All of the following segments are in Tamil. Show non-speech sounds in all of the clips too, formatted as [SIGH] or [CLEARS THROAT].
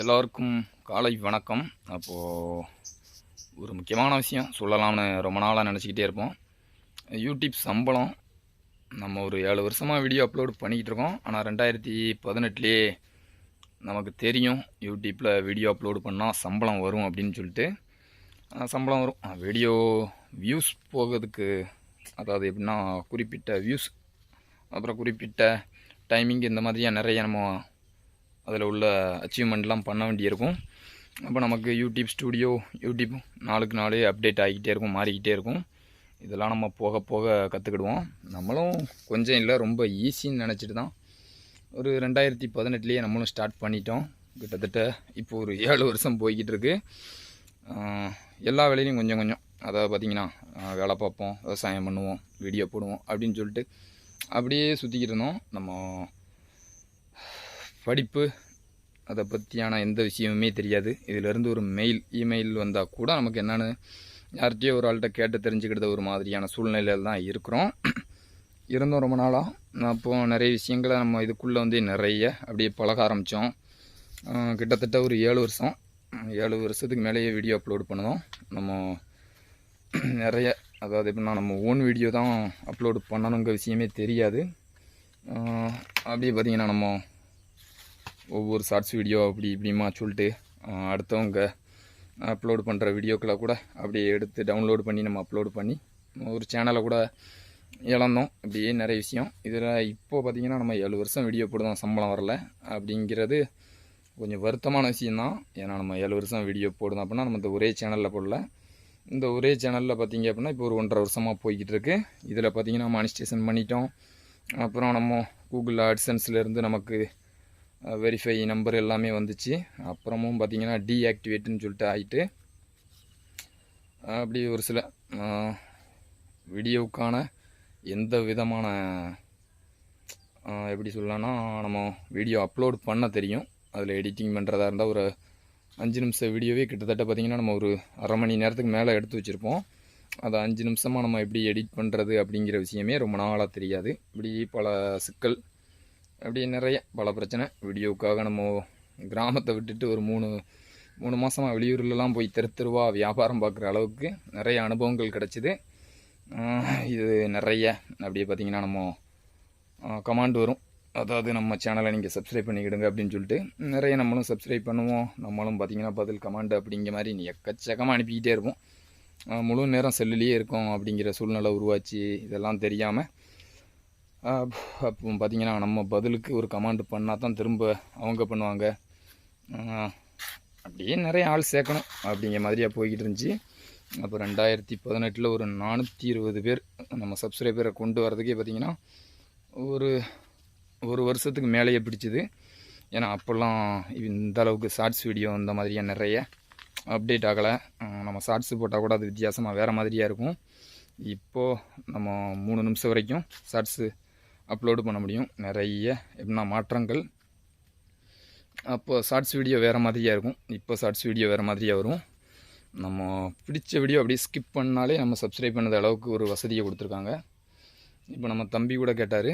எல்லோருக்கும் காலை வணக்கம். அப்போது ஒரு முக்கியமான விஷயம் சொல்லலாம்னு ரொம்ப நாளாக நினச்சிக்கிட்டே இருப்போம். யூடியூப் சம்பளம் நம்ம ஒரு ஏழு வருஷமாக வீடியோ அப்லோட் பண்ணிக்கிட்டு இருக்கோம். ஆனால் ரெண்டாயிரத்தி பதினெட்டுலேயே நமக்கு தெரியும் யூடியூப்பில் வீடியோ அப்லோடு பண்ணால் சம்பளம் வரும் அப்படின்னு சொல்லிட்டு. சம்பளம் வரும். வீடியோ வியூஸ் போகிறதுக்கு அதாவது எப்படின்னா குறிப்பிட்ட வியூஸ் அப்புறம் குறிப்பிட்ட டைமிங் இந்த மாதிரியாக நிறைய நம்ம அதில் உள்ள அச்சீவ்மெண்ட்லாம் பண்ண வேண்டியிருக்கும். அப்போ நமக்கு யூடியூப் ஸ்டூடியோ யூடியூப் நாளுக்கு நாளே அப்டேட் ஆகிக்கிட்டே இருக்கும் மாறிக்கிட்டே இருக்கும். இதெல்லாம் நம்ம போக போக கற்றுக்கிடுவோம் நம்மளும் கொஞ்சம் இல்லை ரொம்ப ஈஸின்னு நினச்சிட்டு தான் ஒரு ரெண்டாயிரத்தி பதினெட்டுலேயே நம்மளும் ஸ்டார்ட் பண்ணிட்டோம். கிட்டத்தட்ட இப்போ ஒரு ஏழு வருஷம் போய்கிட்டு இருக்கு எல்லா வேலையிலையும் கொஞ்சம் கொஞ்சம். அதாவது பார்த்திங்கன்னா வேலை பார்ப்போம் விவசாயம் பண்ணுவோம் வீடியோ போடுவோம் அப்படின்னு சொல்லிட்டு அப்படியே சுற்றிக்கிட்டு இருந்தோம். நம்ம படிப்பு அதை பற்றியான எந்த விஷயமுமே தெரியாது. இதிலேருந்து ஒரு மெயில் இமெயில் வந்தால் கூட நமக்கு என்னென்னு யார்கிட்டயோ ஒரு ஆள்கிட்ட கேட்டு தெரிஞ்சுக்கிட்ட ஒரு மாதிரியான சூழ்நிலையில் தான் இருக்கிறோம். இருந்தோம் ரொம்ப நாளாக நான் அப்போது நிறைய விஷயங்களை நம்ம இதுக்குள்ளே வந்து நிறைய அப்படியே பழக ஆரம்பித்தோம் கிட்டத்தட்ட ஒரு ஏழு வருஷம். ஏழு வருஷத்துக்கு மேலேயே வீடியோ அப்லோட் பண்ணுவோம் நம்ம நிறைய அதாவது எப்படின்னா நம்ம ஓன் வீடியோ தான் அப்லோடு பண்ணணுங்கிற விஷயமே தெரியாது. அப்படியே பார்த்திங்கன்னா நம்ம ஒவ்வொரு ஷார்ட்ஸ் வீடியோ அப்படி இப்படிமா சொல்லிட்டு அடுத்தவங்க அப்லோடு பண்ணுற வீடியோக்களை கூட அப்படியே எடுத்து டவுன்லோட் பண்ணி நம்ம அப்லோடு பண்ணி ஒரு சேனலை கூட இழந்தோம். அப்படியே நிறைய விஷயம். இதில் இப்போ பார்த்திங்கன்னா நம்ம ஏழு வருஷம் வீடியோ போடுவோம் சம்பளம் வரல. அப்படிங்கிறது கொஞ்சம் வருத்தமான விஷயந்தான் ஏன்னா நம்ம ஏழு வருஷம் வீடியோ போடுறோம் அப்படின்னா நம்ம இந்த ஒரே சேனலில் போடல. இந்த ஒரே சேனலில் பார்த்தீங்க அப்படின்னா இப்போ ஒரு ஒன்றரை வருஷமாக போய்கிட்டு இருக்கு. இதில் பார்த்தீங்கன்னா மானிஸ்டேஷன் பண்ணிட்டோம். அப்புறம் நம்ம கூகுள் ஆட்சன்ஸ்லேருந்து நமக்கு வெரிஃபை நம்பர் எல்லாமே வந்துச்சு. அப்புறமும் பார்த்திங்கன்னா டீஆக்டிவேட்டுன்னு சொல்லிட்டு ஆகிட்டு அப்படி ஒரு சில வீடியோவுக்கான எந்த விதமான எப்படி சொல்லலாம்னா நம்ம வீடியோ அப்லோட் பண்ண தெரியும். அதில் எடிட்டிங் பண்ணுறதா இருந்தால் ஒரு அஞ்சு நிமிஷம் வீடியோவே கிட்டத்தட்ட பார்த்திங்கன்னா நம்ம ஒரு அரை மணி நேரத்துக்கு மேலே எடுத்து வச்சுருப்போம். அதை அஞ்சு நிமிஷமாக நம்ம எப்படி எடிட் பண்ணுறது அப்படிங்கிற விஷயமே ரொம்ப நாளாக தெரியாது. இப்படி பல சிக்கல் அப்படி நிறைய பல பிரச்சனை. வீடியோவுக்காக நம்ம கிராமத்தை விட்டுட்டு ஒரு மூணு மூணு மாதமாக வெளியூர்லலாம் போய் தெரு தெருவா வியாபாரம் பார்க்குற அளவுக்கு நிறைய அனுபவங்கள் கிடச்சிது. இது நிறைய அப்படியே பார்த்திங்கன்னா நம்ம கமாண்ட் வரும். அதாவது நம்ம சேனலை நீங்கள் சப்ஸ்கிரைப் பண்ணிக்கிடுங்க அப்படின்னு சொல்லிட்டு நிறைய நம்மளும் சப்ஸ்கிரைப் பண்ணுவோம். நம்மளும் பார்த்திங்கன்னா பதில் கமாண்ட் அப்படிங்கிற மாதிரி எக்கச்சக்கமாக அனுப்பிக்கிட்டே இருப்போம். முழு நேரம் செல்லுலேயே இருக்கோம் அப்படிங்கிற சூழ்நிலை உருவாச்சு. இதெல்லாம் தெரியாமல் அப்போ பார்த்திங்கன்னா நம்ம பதிலுக்கு ஒரு கமாண்டு பண்ணால் தான் திரும்ப அவங்க பண்ணுவாங்க. அப்படியே நிறைய ஆள் சேர்க்கணும் அப்படிங்கிற மாதிரியாக போய்கிட்டு இருந்துச்சு. அப்போ ரெண்டாயிரத்தி பதினெட்டில் ஒரு நானூற்றி இருபது பேர் நம்ம சப்ஸ்கிரைபரை கொண்டு வரதுக்கே பார்த்திங்கன்னா ஒரு ஒரு வருஷத்துக்கு மேலேயே பிடிச்சிது. ஏன்னா அப்போல்லாம் இந்த அளவுக்கு ஷார்ட்ஸ் வீடியோ இந்த மாதிரியாக நிறைய அப்டேட் ஆகலை. நம்ம ஷார்ட்ஸ் போட்டால் கூட அது வித்தியாசமாக வேறு மாதிரியாக இருக்கும். இப்போது நம்ம மூணு நிமிஷம் வரைக்கும் ஷார்ட்ஸு அப்லோடு பண்ண முடியும். நிறைய எப்படின்னா மாற்றங்கள். அப்போ ஷார்ட்ஸ் வீடியோ வேறு மாதிரியாக இருக்கும். இப்போ ஷார்ட்ஸ் வீடியோ வேறு மாதிரியாக வரும். நம்ம பிடிச்ச வீடியோ அப்படியே ஸ்கிப் பண்ணாலே நம்ம சப்ஸ்கிரைப் பண்ணத அளவுக்கு ஒரு வசதியை கொடுத்துருக்காங்க. இப்போ நம்ம தம்பி கூட கேட்டார்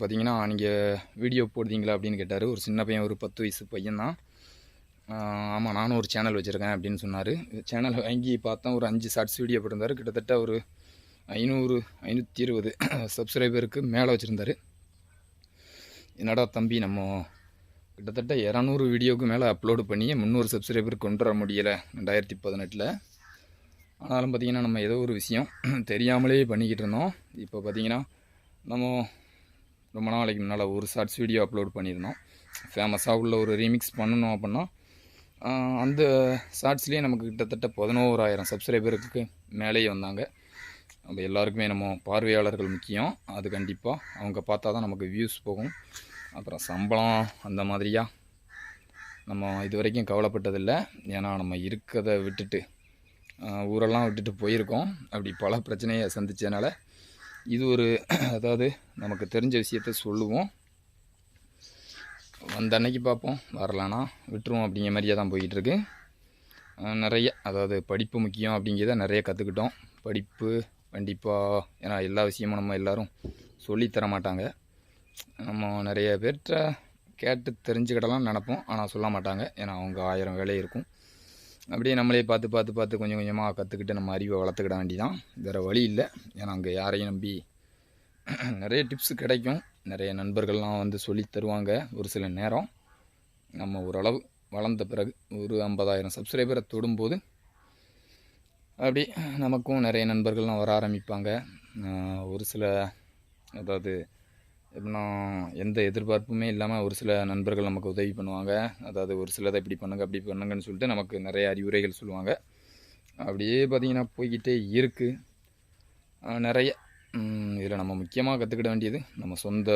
பார்த்தீங்கன்னா நீங்கள் வீடியோ போடுறீங்களா? அப்படின்னு கேட்டார். ஒரு சின்ன பையன் ஒரு பத்து வயசு பையன்தான். ஆமாம் நானும் ஒரு சேனல் வச்சுருக்கேன் அப்படின்னு சொன்னார். சேனல் வாங்கி பார்த்தா ஒரு அஞ்சு ஷார்ட்ஸ் வீடியோ போட்டிருந்தார். கிட்டத்தட்ட ஒரு ஐநூறு ஐநூற்றி இருபது [CLEARS THROAT] சப்ஸ்கிரைபருக்கு மேலே வச்சுருந்தாரு. என்னடா தம்பி நம்ம கிட்டத்தட்ட இரநூறு வீடியோவுக்கு மேலே அப்லோடு பண்ணி முந்நூறு சப்ஸ்கிரைபர் கொண்டு வர முடியலை ரெண்டாயிரத்தி பதினெட்டில். ஆனாலும் பார்த்திங்கன்னா நம்ம ஏதோ ஒரு விஷயம் [CLEARS THROAT] தெரியாமலே பண்ணிக்கிட்டு இருந்தோம். இப்போ பார்த்திங்கன்னா நம்ம ரொம்ப நாளைக்கு முன்னால் ஒரு ஷார்ட்ஸ் வீடியோ அப்லோட் பண்ணியிருந்தோம். ஃபேமஸாக உள்ள ஒரு ரீமிக்ஸ் பண்ணணும் அப்படின்னா அந்த ஷார்ட்ஸ்லேயே நமக்கு கிட்டத்தட்ட பதினோராயிரம் சப்ஸ்கிரைபருக்கு மேலேயே வந்தாங்க. நம்ம எல்லாருக்குமே நம்ம பார்வையாளர்கள் முக்கியம். அது கண்டிப்பாக அவங்க பார்த்தா தான் நமக்கு வியூஸ் போகும். அப்புறம் சம்பளம் அந்த மாதிரியா? நம்ம இது வரைக்கும் கவலைப்பட்டதில்லை. ஏன்னா நம்ம இருக்கிறத விட்டுட்டு ஊரெல்லாம் விட்டுட்டு போயிருக்கோம். அப்படி பல பிரச்சனையை சந்தித்ததுனால இது ஒரு அதாவது நமக்கு தெரிஞ்ச விஷயத்த சொல்லுவோம். வந்த அன்னைக்கு பார்ப்போம். வரலான்னா விட்டுருவோம் அப்படிங்கிற மாதிரியே தான் போய்கிட்டுருக்கு நிறைய அதாவது படிப்பு முக்கியம் அப்படிங்கிறத நிறைய கற்றுக்கிட்டோம் படிப்பு கண்டிப்பாக ஏன்னா எல்லா விஷயமும் நம்ம எல்லோரும் சொல்லித்தர மாட்டாங்க. நம்ம நிறைய பேர்கிட்ட கேட்டு தெரிஞ்சுக்கிடலாம் நினப்போம். ஆனால் சொல்ல மாட்டாங்க. ஏன்னா அவங்க ஆயிரம் வேலை இருக்கும். அப்படியே நம்மளே பார்த்து பார்த்து பார்த்து கொஞ்சம் கொஞ்சமாக கற்றுக்கிட்டு நம்ம அறிவை வளர்த்துக்கிட வேண்டிதான். வேறு வழி இல்லை. ஏன்னா அங்கே யாரையும் நம்பி [CLEARS THROAT] நிறைய டிப்ஸ் கிடைக்கும். நிறைய நண்பர்கள்லாம் வந்து சொல்லி தருவாங்க. ஒரு சில நேரம் நம்ம ஓரளவு வளர்ந்த பிறகு ஒரு ஐம்பதாயிரம் சப்ஸ்கிரைபரை தொடும்போது அப்படி நமக்கும் நிறைய நண்பர்கள்லாம் வர ஆரம்பிப்பாங்க. ஒரு சில அதாவது எப்படின்னா எந்த எதிர்பார்ப்புமே இல்லாமல் ஒரு சில நண்பர்கள் நமக்கு உதவி பண்ணுவாங்க. அதாவது ஒரு சிலதை இப்படி பண்ணுங்க அப்படி பண்ணுங்கன்னு சொல்லிட்டு நமக்கு நிறைய அறிவுரைகள் சொல்லுவாங்க. அப்படியே பார்த்திங்கன்னா போய்கிட்டே இருக்குது நிறைய இதில் நம்ம முக்கியமாக கற்றுக்கிட வேண்டியது நம்ம சொந்த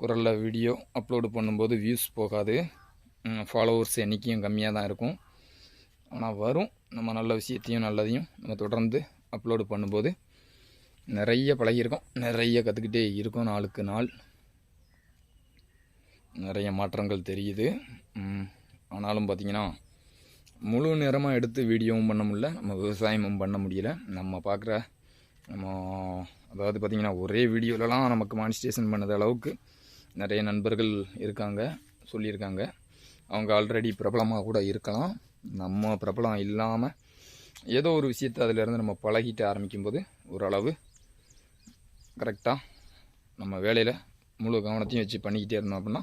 குரலில் வீடியோ அப்லோடு பண்ணும்போது வியூஸ் போகாது. ஃபாலோவர்ஸ் எண்ணிக்கையும் கம்மியாக தான் இருக்கும். ஆனால் வரும். நம்ம நல்ல விஷயத்தையும் நல்லதையும் நம்ம தொடர்ந்து அப்லோடு பண்ணும்போது நிறைய பழகியிருக்கோம். நிறைய கற்றுக்கிட்டே இருக்கோம் நாளுக்கு நாள். நிறைய மாற்றங்கள் தெரியுது. ஆனாலும் பார்த்திங்கன்னா முழு நேரமாக எடுத்து வீடியோவும் பண்ண முடியல. நம்ம விவசாயமும் பண்ண முடியல. நம்ம பார்க்குற நம்ம அதாவது பார்த்திங்கன்னா ஒரே வீடியோலலாம் நமக்கு மானிஸ்டேஷன் பண்ணது அளவுக்கு நிறைய நண்பர்கள் இருக்காங்க சொல்லியிருக்காங்க. அவங்க ஆல்ரெடி பிரபலமாக கூட இருக்கலாம். நம்ம பிரபலம் இல்லாமல் ஏதோ ஒரு விஷயத்தை அதிலேருந்து நம்ம பழகிட்டு ஆரம்பிக்கும்போது ஓரளவு கரெக்டாக நம்ம வேலையில் முழு கவனத்தையும் வச்சு பண்ணிக்கிட்டே இருந்தோம் அப்படின்னா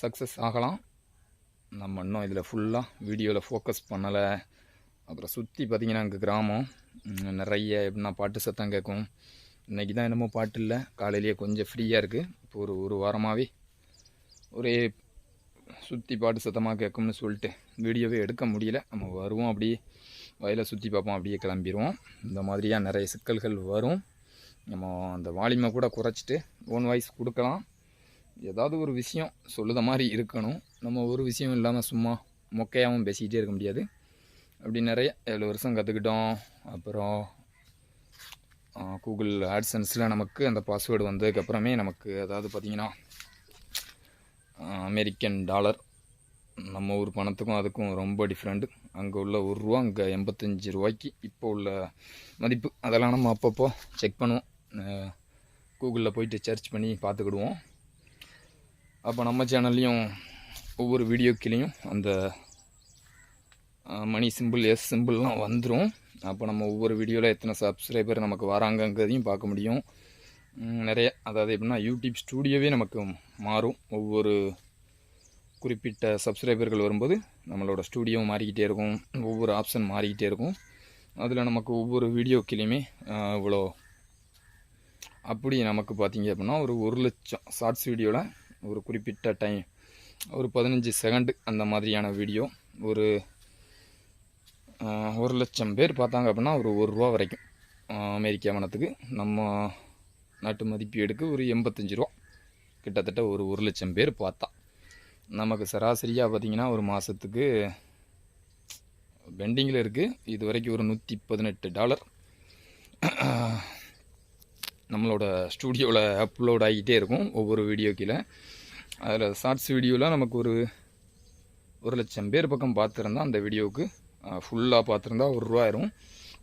சக்ஸஸ் ஆகலாம். நம்ம இன்னும் இதில் ஃபுல்லாக வீடியோவில் ஃபோக்கஸ் பண்ணலை. அப்புறம் சுற்றி பார்த்திங்கன்னா அங்கே கிராமம். நிறைய எப்படின்னா பாட்டு சத்தம் கேட்கும். இன்றைக்கி தான் என்னமோ பாட்டு இல்லை. காலையிலேயே கொஞ்சம் ஃப்ரீயாக இருக்குது இப்போ ஒரு ஒரு வாரமாகவே ஒரே சுற்றி பாட்டு சத்தமாக கேட்கும்னு சொல்லிட்டு வீடியோவே எடுக்க முடியல. நம்ம வருவோம் அப்படியே வயலை சுற்றி பார்ப்போம் அப்படியே கிளம்பிடுவோம் இந்த மாதிரியாக நிறைய சிக்கல்கள் வரும். நம்ம அந்த வால்யூமை கூட குறைச்சிட்டு ஓன் வாய்ஸ் கொடுக்கலாம். ஏதாவது ஒரு விஷயம் சொல்லுத மாதிரி இருக்கணும். நம்ம ஒரு விஷயம் இல்லாமல் சும்மா மொக்கையாகவும் பேசிக்கிட்டே இருக்க முடியாது. அப்படி நிறைய ஏழு வருஷம் கற்றுக்கிட்டோம் அப்புறம் கூகுள் ஆட்சன்ஸில் நமக்கு அந்த பாஸ்வேர்டு வந்ததுக்கப்புறமே நமக்கு அதாவது பார்த்திங்கன்னா அமெரிக்கன் டாலர். நம்ம ஊர் பணத்துக்கும் அதுக்கும் ரொம்ப டிஃப்ரெண்ட்டு அங்கே உள்ள ஒரு ரூபா அங்கே எண்பத்தஞ்சு ரூபாய்க்கு இப்போ உள்ள மதிப்பு. அதெல்லாம் நம்ம அப்பப்போ செக் பண்ணுவோம். கூகுளில் போயிட்டு சர்ச் பண்ணி பார்த்துக்கிடுவோம். அப்போ நம்ம சேனல்லையும் ஒவ்வொரு வீடியோக்கிலையும் அந்த மணி சிம்பிள் எஸ் சிம்பிள்லாம் வந்துடும் அப்போ நம்ம ஒவ்வொரு வீடியோவில் எத்தனை சப்ஸ்கிரைபர் நமக்கு வராங்கங்கிறதையும் பார்க்க முடியும். நிறைய. அதாவது எப்படின்னா யூடியூப் ஸ்டூடியோவே நமக்கு மாறும். ஒவ்வொரு குறிப்பிட்ட சப்ஸ்கிரைபர்கள் வரும்போது நம்மளோட ஸ்டூடியோ மாறிக்கிட்டே இருக்கும். ஒவ்வொரு ஆப்ஷன் மாறிக்கிட்டே இருக்கும். அதில் நமக்கு ஒவ்வொரு வீடியோக்கிலையுமே இவ்வளோ அப்படி நமக்கு பார்த்திங்க அப்படின்னா ஒரு ஒரு லட்சம் ஷார்ட்ஸ் வீடியோவில் ஒரு குறிப்பிட்ட டைம் ஒரு பதினஞ்சு செகண்டு அந்த மாதிரியான வீடியோ ஒரு ஒரு லட்சம் பேர் பார்த்தாங்க அப்படின்னா ஒரு ஒரு ரூபா வரைக்கும். அமெரிக்கா பணத்துக்கு நம்ம நாட்டு மதிப்பீடுக்கு ஒரு எண்பத்தஞ்சு ரூபா. கிட்டத்தட்ட ஒரு ஒரு லட்சம் பேர் பார்த்தா. நமக்கு சராசரியாக பார்த்தீங்கன்னா ஒரு மாதத்துக்கு பெண்டிங்கில் இருக்குது இது வரைக்கும் ஒரு நூற்றி பதினெட்டு டாலர். நம்மளோட ஸ்டூடியோவில் அப்லோட் ஆகிட்டே இருக்கும் ஒவ்வொரு வீடியோ கீழே அதில் ஷார்ட்ஸ் வீடியோவில் நமக்கு ஒரு ஒரு லட்சம் பேர் பக்கம் பார்த்துருந்தா அந்த வீடியோவுக்கு ஃபுல்லாக பார்த்துருந்தா ஒரு ரூபாயிரும்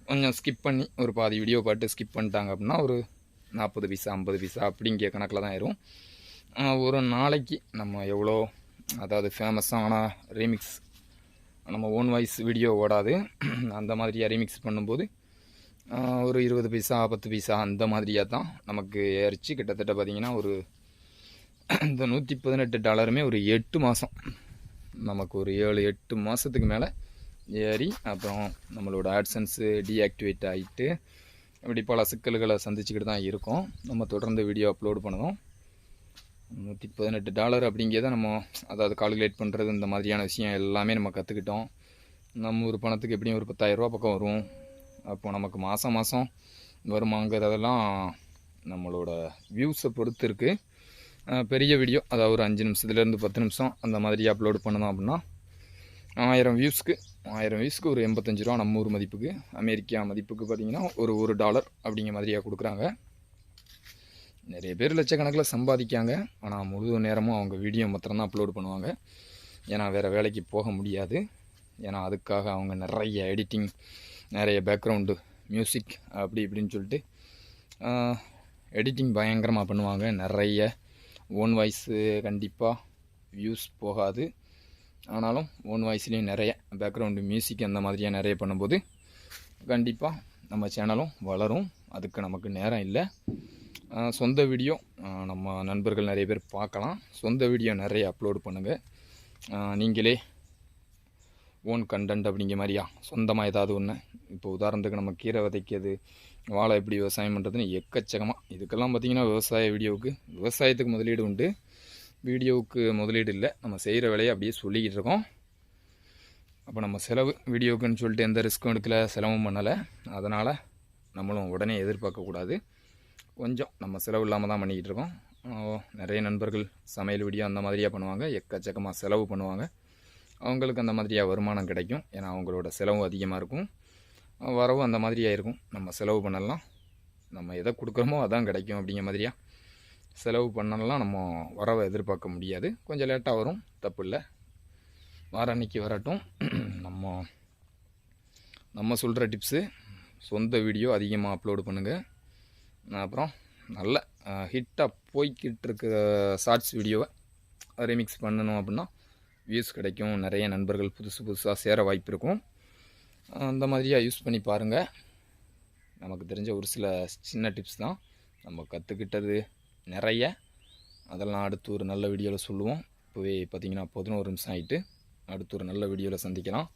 கொஞ்சம் ஸ்கிப் பண்ணி ஒரு பாதி வீடியோ பாட்டு ஸ்கிப் பண்ணிட்டாங்க அப்படின்னா ஒரு நாற்பது பைசா ஐம்பது பைசா அப்படிங்கிற கணக்கில் தான் ஆயிரும் ஒரு நாளைக்கு நம்ம எவ்வளோ அதாவது ஃபேமஸான ரீமிக்ஸ் நம்ம ஓன் வாய்ஸ் வீடியோ ஓடாது. அந்த மாதிரியாக ரீமிக்ஸ் பண்ணும்போது ஒரு இருபது பைசா பத்து பைசா அந்த மாதிரியாக தான் நமக்கு ஏறிச்சு. கிட்டத்தட்ட பார்த்திங்கன்னா ஒரு இந்த நூற்றி பதினெட்டு டாலருமே ஒரு எட்டு மாதம் நமக்கு ஒரு ஏழு எட்டு மாதத்துக்கு மேலே ஏறி அப்புறம் நம்மளோட ஆட்சன்ஸு டீஆக்டிவேட் ஆகிட்டு இப்படி பல சிக்கல்களை சந்திச்சுக்கிட்டு தான் இருக்கோம். நம்ம தொடர்ந்து வீடியோ அப்லோடு பண்ணுவோம். நூற்றி பதினெட்டு டாலர் அப்படிங்கிறத நம்ம அதாவது கால்குலேட் பண்ணுறது இந்த மாதிரியான விஷயம் எல்லாமே நம்ம கற்றுக்கிட்டோம் நம்ம ஒரு பணத்துக்கு எப்படியும் ஒரு பத்தாயிரரூபா பக்கம் வரும். அப்போ நமக்கு மாதம் மாதம் வருமாங்கிறதெல்லாம் நம்மளோட வியூஸை பொறுத்து இருக்குது பெரிய வீடியோ அதாவது ஒரு அஞ்சு நிமிஷத்துலேருந்து பத்து நிமிஷம் அந்த மாதிரி அப்லோடு பண்ணணும் அப்படின்னா ஆயிரம் வியூஸ்க்கு ஆயிரம் வியூஸ்க்கு ஒரு எண்பத்தஞ்சு ரூபா நம்ம ஊர் மதிப்புக்கு அமெரிக்கா மதிப்புக்கு பார்த்தீங்கன்னா ஒரு ஒரு டாலர் அப்படிங்கிற மாதிரியாக கொடுக்குறாங்க. நிறைய பேர் லட்சக்கணக்கில் சம்பாதிக்காங்க. ஆனால் முழு நேரமும் அவங்க வீடியோ மாத்திரம்தான் அப்லோட் பண்ணுவாங்க. ஏன்னா வேறு வேலைக்கு போக முடியாது. ஏன்னா அதுக்காக அவங்க நிறைய எடிட்டிங் நிறைய பேக்ரவுண்டு மியூசிக் அப்படி இப்படின்னு சொல்லிட்டு எடிட்டிங் பயங்கரமாக பண்ணுவாங்க. நிறைய ஓன் வாய்ஸு கண்டிப்பாக வியூஸ் போகாது. ஆனாலும் ஓன் வாய்ஸ்லேயும் நிறைய பேக்ரவுண்டு மியூசிக் அந்த மாதிரியாக நிறைய பண்ணும்போது கண்டிப்பாக நம்ம சேனலும் வளரும். அதுக்கு நமக்கு நேரம் இல்லை. சொந்த வீடியோ நம்ம நண்பர்கள் நிறைய பேர் பார்க்கலாம். சொந்த வீடியோ நிறைய அப்லோடு பண்ணுங்கள் நீங்களே ஓன் கண்டென்ட் அப்படிங்கிற மாதிரியா? சொந்தமாக ஏதாவது ஒன்று இப்போ உதாரணத்துக்கு நம்ம கீரை விதைக்கிறது வாழை எப்படி விவசாயம் பண்ணுறதுன்னு எக்கச்சக்கமாக இதுக்கெல்லாம் பார்த்திங்கன்னா விவசாய வீடியோவுக்கு விவசாயத்துக்கு முதலீடு உண்டு. வீடியோவுக்கு முதலீடு இல்லை. நம்ம செய்கிற வேலையை அப்படியே சொல்லிக்கிட்டு இருக்கோம். அப்போ நம்ம செலவு வீடியோக்குன்னு சொல்லிட்டு எந்த ரிஸ்க்கும் எடுக்கல செலவும் பண்ணலை. அதனால் நம்மளும் உடனே எதிர்பார்க்கக்கூடாது. கொஞ்சம் நம்ம செலவு இல்லாமல் தான் பண்ணிக்கிட்டு இருக்கோம். நிறைய நண்பர்கள் சமையல் வீடியோ அந்த மாதிரியாக பண்ணுவாங்க. எக்கச்சக்கமாக செலவு பண்ணுவாங்க. அவங்களுக்கு அந்த மாதிரியாக வருமானம் கிடைக்கும். ஏன்னா அவங்களோட செலவும் அதிகமாக இருக்கும். வரவும் அந்த மாதிரியாக இருக்கும். நம்ம செலவு பண்ணலாம். நம்ம எதை கொடுக்குறோமோ அதான் கிடைக்கும் அப்படிங்கிற மாதிரியா. செலவு பண்ணலாம். நம்ம வரவை எதிர்பார்க்க முடியாது. கொஞ்சம் லேட்டாக வரும். தப்பு இல்லை. வார அன்னைக்கு வரட்டும். நம்ம நம்ம சொல்கிற டிப்ஸு சொந்த வீடியோ அதிகமாக அப்லோடு பண்ணுங்கள் அப்புறம் நல்ல ஹிட்டாக போய்கிட்டு இருக்க ஷார்ட்ஸ் வீடியோவை ரீமிக்ஸ் பண்ணணும் அப்படின்னா வியூஸ் கிடைக்கும். நிறைய நண்பர்கள் புதுசு புதுசாக சேர வாய்ப்பு இருக்கும். அந்த மாதிரியாக யூஸ் பண்ணி பாருங்கள் நமக்கு தெரிஞ்ச ஒரு சில சின்ன டிப்ஸ் தான். நம்ம கற்றுக்கிட்டது நிறைய. அதெல்லாம் அடுத்து ஒரு நல்ல வீடியோவில் சொல்லுவோம். இப்போவே பார்த்தீங்கன்னா பதினோரு நிமிஷம் ஆகிட்டு அடுத்து ஒரு நல்ல வீடியோவில் சந்திக்கலாம்.